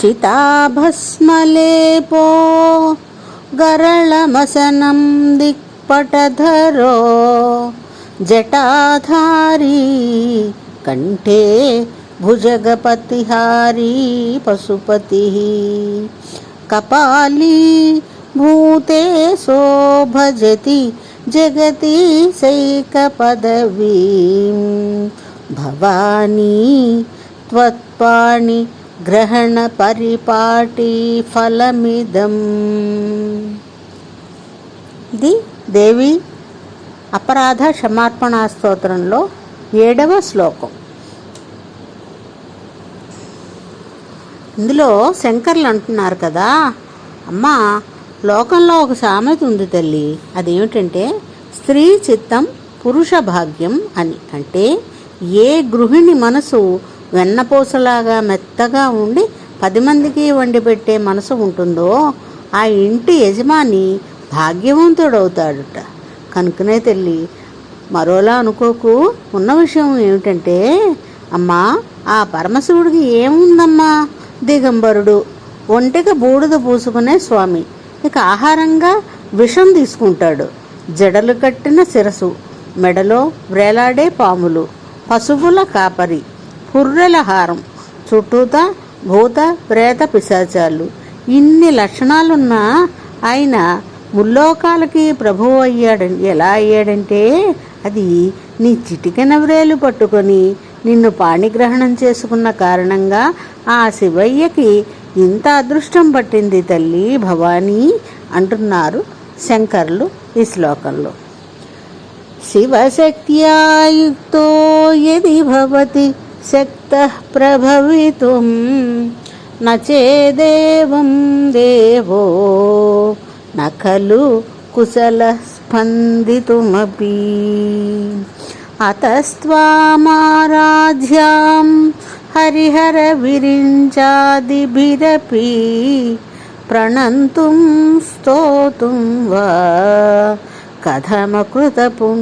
चिताभस्मलेपो गरळमसनं दिक्पटधरो जटाधारी कण्ठे भुजगपतिहारी पशुपतिः कपाली भूतेशो भजति जगति सैकपदवीं भवानी त्वत्पाणि గ్రహణపరిపాటి ఫలమిదం. ఇది దేవి అపరాధ క్షమార్పణ స్తోత్రంలో ఏడవ శ్లోకం. ఇందులో శంకర్లు అంటున్నారు కదా అమ్మా లోకంలో ఒక సామెత ఉంది తల్లి అదేమిటంటే స్త్రీ చిత్తం పురుష భాగ్యం అని. అంటే ఏ గృహిణి మనసు వెన్నపూసలాగా మెత్తగా ఉండి పది మందికి వండి పెట్టే మనసు ఉంటుందో ఆ ఇంటి యజమాని భాగ్యవంతుడవుతాడుట. కనుకనే తల్లి మరోలా అనుకోకు. ఉన్న విషయం ఏమిటంటే అమ్మా ఆ పరమశివుడికి ఏముందమ్మా? దిగంబరుడు ఒంటికి బూడిద పూసుకునే స్వామి. ఇక ఆహారంగా విషం తీసుకుంటాడు. జడలు కట్టిన శిరసు మెడలో వ్రేలాడే పాములు పశువుల కాపరి. హుర్రెల హారం చుట్టూతా భూత ప్రేత పిశాచాలు. ఇన్ని లక్షణాలున్నా ఆయన ముల్లోకాలకి ప్రభువు అయ్యాడ. ఎలా అయ్యాడంటే అది నీ చిటికెన వ్రేలు పట్టుకొని నిన్ను పాణిగ్రహణం చేసుకున్న కారణంగా ఆ శివయ్యకి ఇంత అదృష్టం పట్టింది తల్లి భవానీ అంటున్నారు శంకర్లు ఈ శ్లోకంలో. శివశక్త్యా యుక్తో యది భవతి శక్త ప్రభవితుం నేదేవం దేవో నలు కుశల స్పందితుమీ అతస్వామారాధ్యాం హరిహర విరించాదిభిరపి ప్రణంతుం స్తోతుం వా కథమకృతపుం